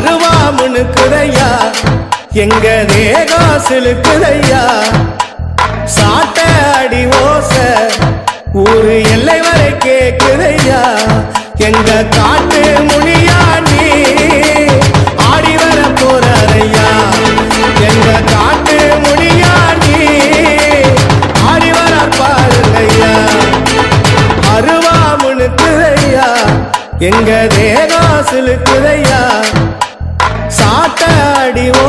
அருவா குறையா? எங்க தேகம் சிலுக்குதையா சாட்ட அடி ஓச ஊரு எல்லை வரை கேக்குதையா எங்க காட்டு முனியா நீ? ஆடி வர போறையா எங்க காட்டு முனியா நீ? ஆடி வர பாருங்கய்யா. அருவா குறையா? எங்க தேகம் சிலுக்குதையா சாட்ட